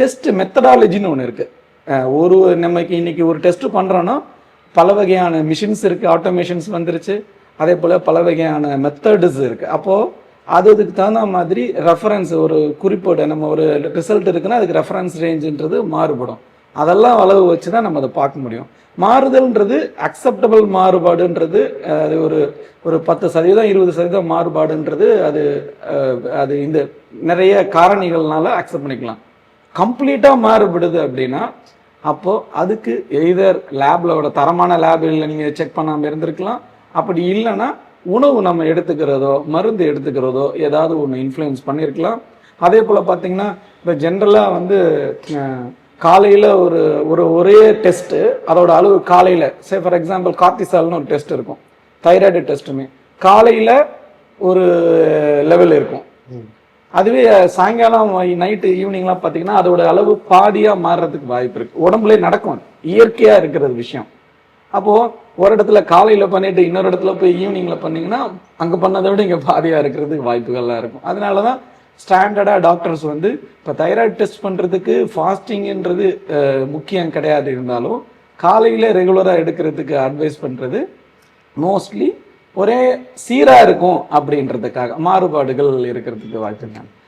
Test மெத்தடாலஜின்னு ஒன்று இருக்குது ஒரு நமக்கு இன்றைக்கி ஒரு டெஸ்ட்டு பண்ணுறோன்னா பல வகையான மிஷின்ஸ் இருக்குது ஆட்டோமேஷன்ஸ் வந்துருச்சு. அதே போல் பல வகையான மெத்தட்ஸ் இருக்குது அப்போது அது அதுக்கு தகுந்த மாதிரி ரெஃபரன்ஸ் ஒரு குறிப்போட நம்ம ஒரு ரிசல்ட் இருக்குன்னா அதுக்கு ரெஃபரன்ஸ் ரேஞ்சுன்றது மாறுபடும். அதெல்லாம் அளவு வச்சு தான் நம்ம அதை பார்க்க முடியும். மாறுதல்ன்றது அக்செப்டபிள் மாறுபாடுன்றது அது ஒரு ஒரு பத்து சதவீதம் இருபது சதவீதம் மாறுபாடுன்றது அது அது இந்த நிறைய காரணிகள்னால அக்செப்ட் பண்ணிக்கலாம். கம்ப்ளீட்டாக மாறுபடுது அப்படின்னா அப்போது அதுக்கு எய்தர் லேபில் தரமான லேபில் நீங்கள் செக் பண்ணாமல் இருந்திருக்கலாம். அப்படி இல்லைன்னா உணவு நம்ம எடுத்துக்கிறதோ மருந்து எடுத்துக்கிறதோ ஏதாவது ஒன்று இன்ஃப்ளூயன்ஸ் பண்ணியிருக்கலாம் அதே போல் பார்த்தீங்கன்னா இப்போ ஜென்ரலாக வந்து காலையில் ஒரு ஒரு ஒரே டெஸ்ட்டு அதோட அளவு காலையில். சே ஃபார் எக்ஸாம்பிள் கார்த்திசால்னு ஒரு டெஸ்ட் இருக்கும். தைராய்டு டெஸ்ட்டுமே காலையில் ஒரு லெவல் இருக்கும். அதுவே சாயங்காலம் நைட்டு ஈவினிங்லாம் பார்த்தீங்கன்னா அதோட அளவு பாதியாக மாறுறதுக்கு வாய்ப்பு இருக்குது உடம்புலே நடக்கும் இயற்கையாக இருக்கிறது விஷயம். அப்போது ஒரு இடத்துல காலையில் பண்ணிட்டு இன்னொரு இடத்துல போய் ஈவினிங்கில் பண்ணிங்கன்னா அங்கே பண்ணதை விட இங்கே பாதியாக இருக்கிறதுக்கு வாய்ப்புகள்லாம் இருக்கும். அதனால தான் ஸ்டாண்டர்டாக டாக்டர்ஸ் வந்து இப்போ தைராய்டு டெஸ்ட் பண்ணுறதுக்கு ஃபாஸ்டிங்ன்றது முக்கியம் கிடையாது இருந்தாலும் காலையில் ரெகுலராக எடுக்கிறதுக்கு அட்வைஸ் பண்ணுறது மோஸ்ட்லி ஒரே சீரா இருக்கும் அப்படின்றதுக்காக மாறுபாடுகள் இருக்கிறதுக்கு வாய்ப்பு